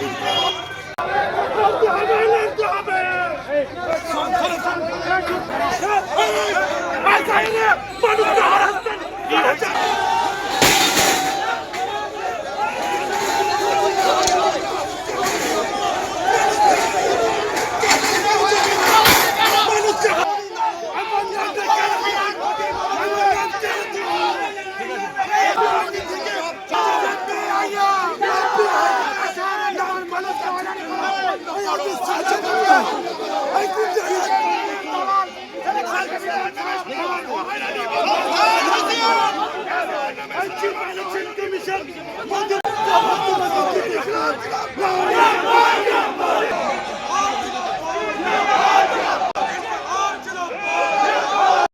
Hey!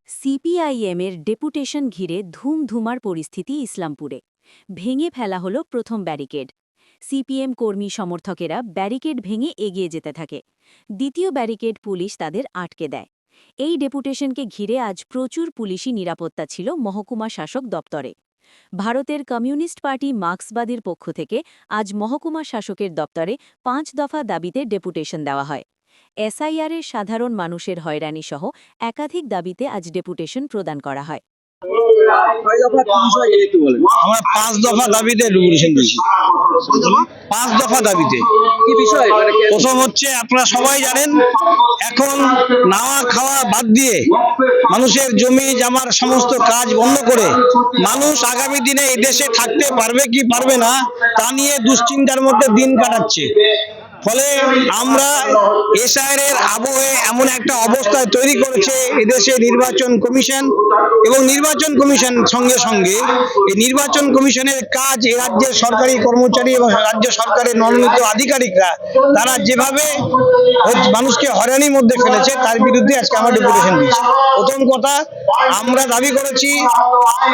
সিপিআইএমের deputation ঘিরে ধুমধুমার পরিস্থিতি ইসলামপুরে। ভেঙে ফেলা হলো প্রথম ব্যারিকেড। সিপিএম কর্মী সমর্থকেরা ব্যারিকেড ভেঙে এগিয়ে যেতে থাকে। দ্বিতীয় ব্যারিকেড পুলিশ তাদের আটকে দেয়। এই ডেপুটেশনকে ঘিরে আজ প্রচুর পুলিশি নিরাপত্তা ছিল মহকুমা শাসক দপ্তরে। ভারতের কমিউনিস্ট পার্টি মার্ক্সবাদীর পক্ষ থেকে আজ মহকুমা শাসকের দপ্তরে পাঁচ দফা দাবিতে ডেপুটেশন দেওয়া হয়। এসআইআরের সাধারণ মানুষের হয়রানি সহ একাধিক দাবিতে আজ ডেপুটেশন প্রদান করা হয়। আমরা পাঁচ দফা দাবিতে রেগুলেশন দিয়েছি। পাঁচ দফা দাবিতে। কি বিষয়? প্রথম হচ্ছে আপনারা সবাই জানেন এখন নাওয়া খাওয়া বাদ দিয়ে মানুষের জমি জামার সমস্ত কাজ বন্ধ করে মানুষ আগামী দিনে এই দেশে থাকতে পারবে কি পারবে না তা নিয়ে দুশ্চিন্তার মধ্যে দিন কাটাচ্ছে। ফলে আমরা এসআইআর এর আবহে এমন একটা অবস্থায় তৈরি করেছে এদেশে নির্বাচন কমিশন এবং নির্বাচন কমিশন সঙ্গে সঙ্গে এই নির্বাচন কমিশনের কাজ এ রাজ্যের সরকারি কর্মচারী এবং রাজ্য সরকারের মনোনীত আধিকারিকরা, তারা যেভাবে মানুষকে হয়রানির মধ্যে ফেলেছে, তার বিরুদ্ধে আজকে আমরা ডেপুটেশন দিচ্ছি প্রথম কথা, আমরা দাবি করেছি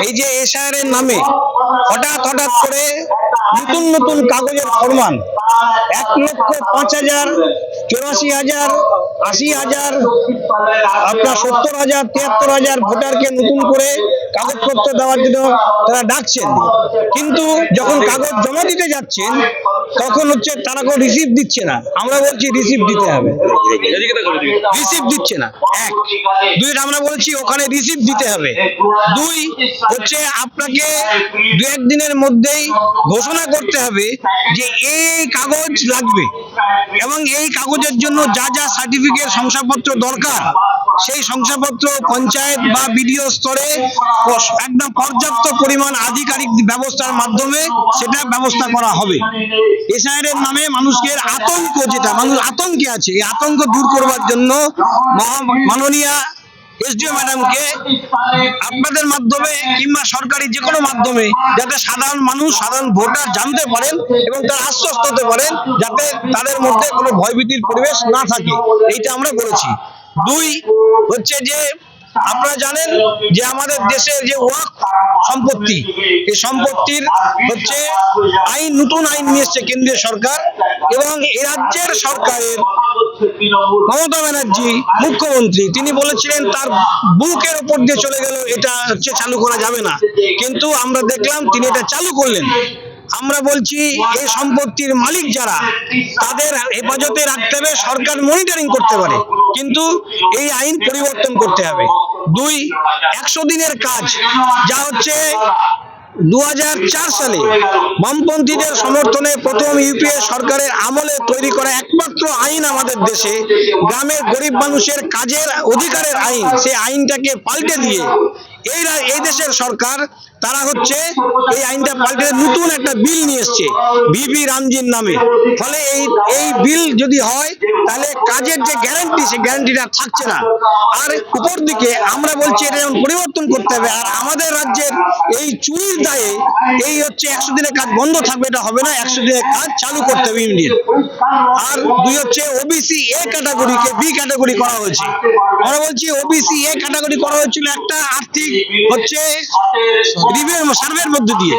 এই যে এসআইআর এর নামে হঠাৎ হঠাৎ করে নতুন নতুন কাগজের ফরমান এক লক্ষ পাঁচ হাজার, চৌরাশি হাজার, আশি হাজার, আপনার সত্তর হাজার, তিয়াত্তর হাজার ভোটারকে নতুন করে কাগজপত্র দেওয়ার জন্য তারা ডাকছেন। কিন্তু যখন কাগজ জমা দিতে যাচ্ছেন তখন হচ্ছে তারা কোনো রিসিভ দিচ্ছে না। আমরা বলছি রিসিভ দিতে হবে। রিসিভ দিচ্ছে না। এক। দুই, আমরা বলছি ওখানে রিসিভ দিতে হবে। দুই, হচ্ছে আপনাকে দু একদিনের মধ্যেই ঘোষণা করতে হবে যে এই কাগজ লাগবে এবং এই কাগজের জন্য যা যা সার্টিফিকেট শংসাপত্র দরকার সেই শংসাপত্র, পঞ্চায়েত বা বিডিও স্তরে একদম পর্যাপ্ত পরিমাণ আধিকারিক ব্যবস্থার মাধ্যমে সেটা ব্যবস্থা করা হবে। এসআইআর এর নামে মানুষের আতঙ্ক যেটা, মানুষ আতঙ্কে আছে। এই আতঙ্ক দূর করবার জন্য মাননীয়া এসডিও ম্যাডামকে আপনাদের মাধ্যমে কিংবা সরকারি যে কোনো মাধ্যমে যাতে সাধারণ মানুষ, সাধারণ ভোটার জানতে পারেন এবং তারা আশ্বস্ত হতে পারেন যাতে তাদের মধ্যে কোনো ভয়ভীতির পরিবেশ না থাকে। এইটা আমরা বলেছি। দুই হচ্ছে যে আপনারা জানেন যে আমাদের দেশের যে ওয়াক সম্পত্তি, এই সম্পত্তির হচ্ছে আইন, নতুন আইন নিয়ে কেন্দ্রীয় সরকার এবং এ রাজ্যের সরকারের মমতা ব্যানার্জি, মুখ্যমন্ত্রী, তিনি বলেছিলেন তার বুকের উপর দিয়ে চলে গেল এটা হচ্ছে চালু করা যাবে না। কিন্তু আমরা দেখলাম তিনি এটা চালু করলেন। আমরা বলছি, এই সম্পত্তির মালিক যারা, তাদের হেফাজতে রাখতে হবে, সরকার মনিটরিং করতে পারে। কিন্তু এই আইন পরিবর্তন করতে হবে। দুই, একশো দিনের কাজ, যা হচ্ছে দু হাজার চার সালে বামপন্থীদের সমর্থনে প্রথম ইউপিএ সরকারের আমলে তৈরি করা একমাত্র আইন আমাদের দেশে। গ্রামের গরিব মানুষের কাজের অধিকারের আইন, সেই আইনটাকে পাল্টে দিয়ে এই দেশের সরকার তারা হচ্ছে এই আইনটা পাল্টে নতুন একটা বিল নিয়ে এসছে ভিভি রামজির নামে। ফলে এই এই বিল যদি হয়, তাহলে কাজের যে গ্যারান্টি সেই গ্যারান্টিটা থাকছে না। আর উপর দিকে আমরা বলছি এটা যেমন পরিবর্তন করতে হবে, আর আমাদের রাজ্যের এই চুরির দায়ে এই হচ্ছে একশো দিনের কাজ বন্ধ থাকবে, এটা হবে না, একশো দিনের কাজ চালু করতে হবে ইমিডিয়েট আর দুই হচ্ছে ওবিসি এ ক্যাটাগরিকে বি ক্যাটাগরি করা হয়েছে। আমরা বলছি ওবিসি এ ক্যাটাগরি করা হয়েছিল একটা আর্থিক হচ্ছে সার্ভের মধ্যে দিয়ে।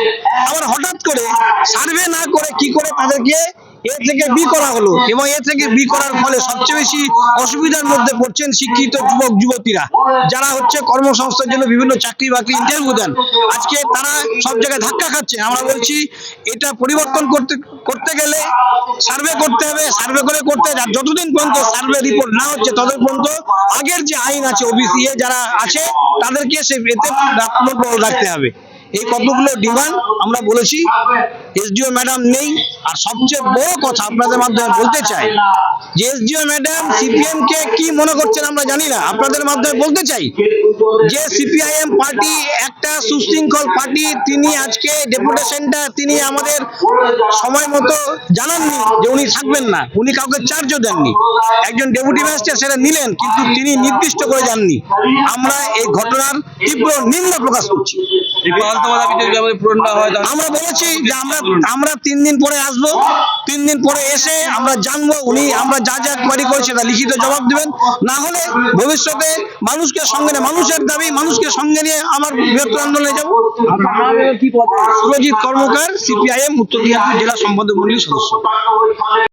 আবার হঠাৎ করে সার্ভে না করে কি করে তাদেরকে এ থেকে বি করা হলো এবং এ থেকে বি করার ফলে সবচেয়ে বেশি অসুবিধার মধ্যে পড়ছেন শিক্ষিত যুবক, যুবতীরা। যারা হচ্ছে কর্মসংস্থার জন্য বিভিন্ন চাকরি বাকরি ইন্টারভিউ দেন। আজকে তারা সব জায়গায় ধাক্কা খাচ্ছে। আমরা বলছি, এটা পরিবর্তন করতে করতে গেলে সার্ভে করতে হবে। সার্ভে করে করতে হবে। যতদিন পর্যন্ত সার্ভে রিপোর্ট না হচ্ছে, ততদিন পর্যন্ত আগের যে আইন আছে ওবিসি যারা আছে, তাদেরকে সে এতে রাখতে হবে। এই কতগুলো ডিমান্ড আমরা বলেছি, এসডিও ম্যাডাম নেই। আর সবচেয়ে বড় কথা আপনাদের মাধ্যমে বলতে চাই, যে এসডিও ম্যাডাম সিপিএম কে কি মনে করছেন আমরা জানি না। আপনাদের মাধ্যমে বলতে চাই, যে সিপিআইএম পার্টি, একটা সুশৃঙ্খল পার্টি, তিনি আজকে ডেপুটেশনটা তিনি আমাদের সময় মতো জানাননি যে উনি থাকবেন না। উনি কাউকে চার্জও দেননি। একজন ডেপুটি ম্যাজিস্ট্রেট সেটা নিলেন, কিন্তু তিনি নির্দিষ্ট করে যাননি আমরা এই ঘটনার তীব্র নিন্দা প্রকাশ করছি। হয় আমরা বলেছি যে আমরা আমরা তিন দিন পরে আসব। তিন দিন পরে এসে আমরা জানব উনি আমরা যা যা কোয়ারি করেছি তা লিখিত জবাব দিবেন। না হলে ভবিষ্যতে মানুষকে সঙ্গে নিয়ে মানুষের দাবি মানুষকে সঙ্গে নিয়ে আমার বৃহত্তর আন্দোলনে যাব। সুরজিৎ কর্মকার সিপিআইএম উত্তর দিনাজপুর জেলা সম্পাদক মন্ডলীর সদস্য।